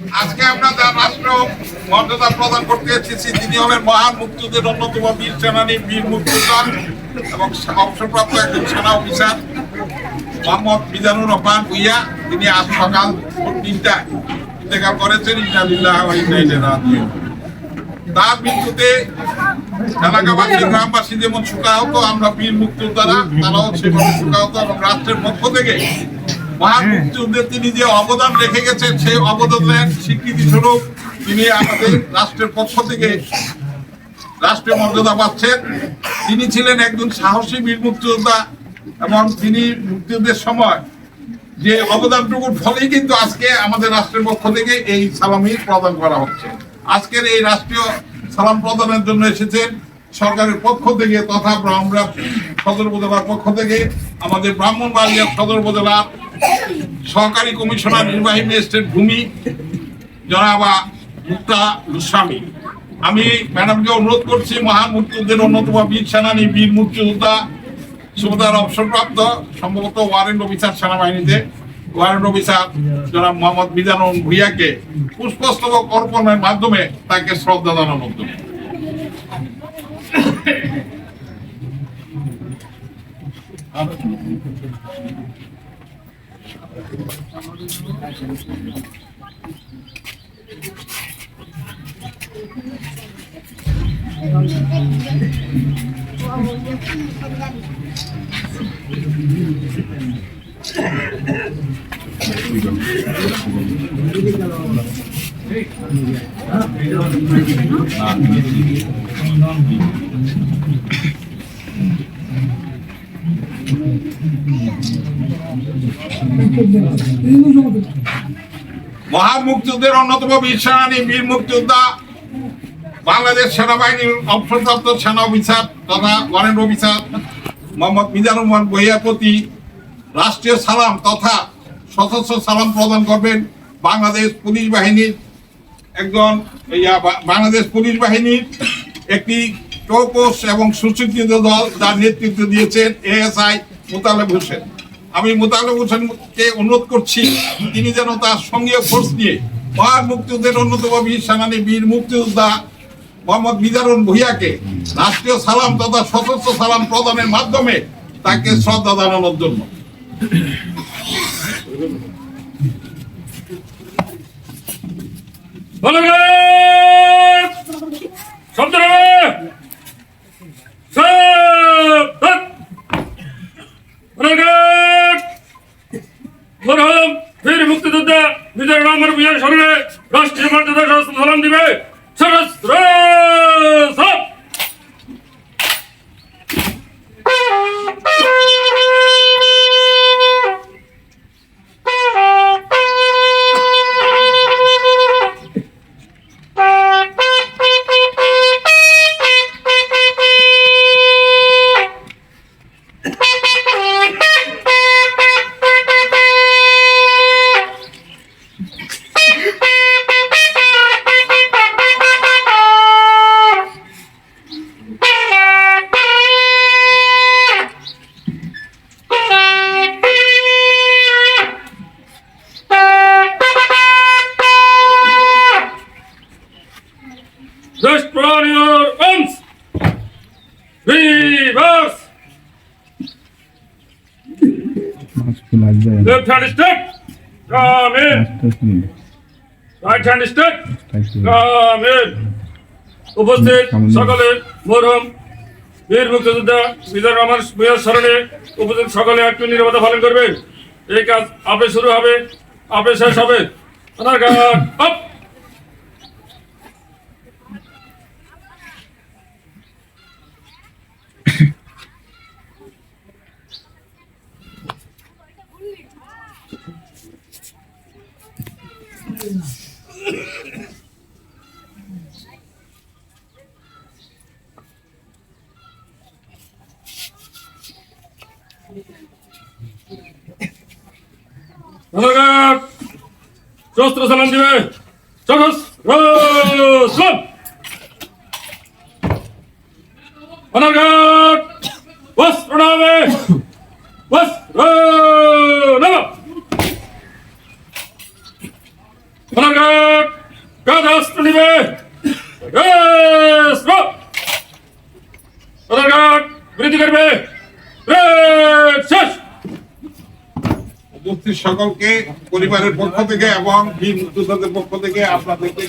আজকে আমরা যার রাষ্ট্র মর্যাদা প্রদান করতে এসেছি, তিনি হলেন মহান মুক্তিযুদ্ধের অন্যতম বীর সেনানী বীর মুক্তিযোদ্ধা এবং অবসরপ্রাপ্ত একজন সেনা অফিসার, মোহাম্মদ মিজানুর রহমান ভুইয়া। তিনি আজ সকাল ভোর তিনটায় ইন্তেকাল করেছেন ইন্টালিল্লাহ তার মৃত্যুতে এলাকাবাসী, গ্রামবাসী যেমন শোকাহত আমরা বীর মুক্তিযোদ্ধারা, তারাও সেভাবে শোকাহত এবং রাষ্ট্রের পক্ষ থেকে তিনি যে অবদান রেখে গেছেন, সেই অবদানের স্বীকৃতি স্বরূপ তিনি আমাদের রাষ্ট্রের পক্ষ থেকে রাষ্ট্রীয় মর্যাদা পাচ্ছেন। তিনি ছিলেন একজন সাহসী বীর মুক্তিযোদ্ধা এবং তিনি মুক্তিযুদ্ধের সময় যে অবদানটুকুর ফলেই কিন্তু আজকে আমাদের রাষ্ট্রের পক্ষ থেকে এই সালামি প্রদান করা হচ্ছে। আজকের এই রাষ্ট্রীয় সালাম প্রদানের জন্য এসেছেন সরকারের পক্ষ থেকে তথা আমরা সদর উপজেলার পক্ষ থেকে, আমাদের ব্রাহ্মণবাড়িয়া সদর উপজেলার সহকারী কমিশনার নির্বাহী ম্যাজিস্ট্রেট ভূমি জনাবা মুক্তা গোস্বামী। আমি ম্যাডামকে অনুরোধ করছি, মহান মুক্তিযুদ্ধের অন্যতম বীর সেনানী বীর মুক্তিযোদ্ধা সুবিধার অবসরপ্রাপ্ত, সম্ভবত ওয়ারেন্ট অফিসার সেনাবাহিনীতে। ওয়ারেন্ট অফিসার জনাব মোহাম্মদ মিজানুর ভুইয়াকে পুষ্পস্তবক অর্পণের মাধ্যমে তাকে শ্রদ্ধা জানানোর জন্য 아, 이거 মহান অন্যতম বীর সেনানী বীর মুক্তিযোদ্ধা, বাংলাদেশ সেনাবাহিনীর অবসরপ্রাপ্ত সেনা অফিসার তথা ওয়ারেন্ট অফিসার মোহাম্মদ মিজানুর রহমান বহিয়ার প্রতি রাষ্ট্রীয় সালাম তথা সশস্ত্র সালাম প্রদান করবেন বাংলাদেশ পুলিশ বাহিনীর একজন বাংলাদেশ পুলিশ বাহিনীর একটি চৌকস এবং সুশিক্ষিত দল যার নেতৃত্ব দিয়েছেন এএসআই মোতালেব হোসেন। আমি মোতালেব হোসেনকে অনুরোধ করছি, তিনি যেন তার সঙ্গীয় ফোর্স নিয়ে মহান মুক্তিযুদ্ধের অন্যতম বীর সেনানী বীর মুক্তিযোদ্ধা মোহাম্মদ মিজানুর ভুইয়াকে রাষ্ট্রীয় সালাম তথা সশস্ত্র সালাম প্রদানের মাধ্যমে তাকে শ্রদ্ধা জানানোর জন্য। মরহম বীর মুক্তিযোদ্ধা নিজের রামের বিজয় সঙ্গে রাষ্ট্রীয় মর্যাদা সালাম দিবে সহস্র লাগবে Left hand step. Come in. Right hand step. Come in. উপস্থিত সকলে মরহম বীর মুক্তিযোদ্ধা বিজয় রহমান মেয়র স্মরণে উপস্থিত সকলে একটু নিরাপত্তা পালন করবেন এই কাজ আপে শুরু হবে আপে শেষ হবে আধার কার্ড আপ শস্ত্র সালাম দিবে সহস্র সালাম আধার কার্ড বস্ত্র সোনারঘাট সকলকে পরিবারের পক্ষ থেকে এবং পক্ষ থেকে আপনাদেরকে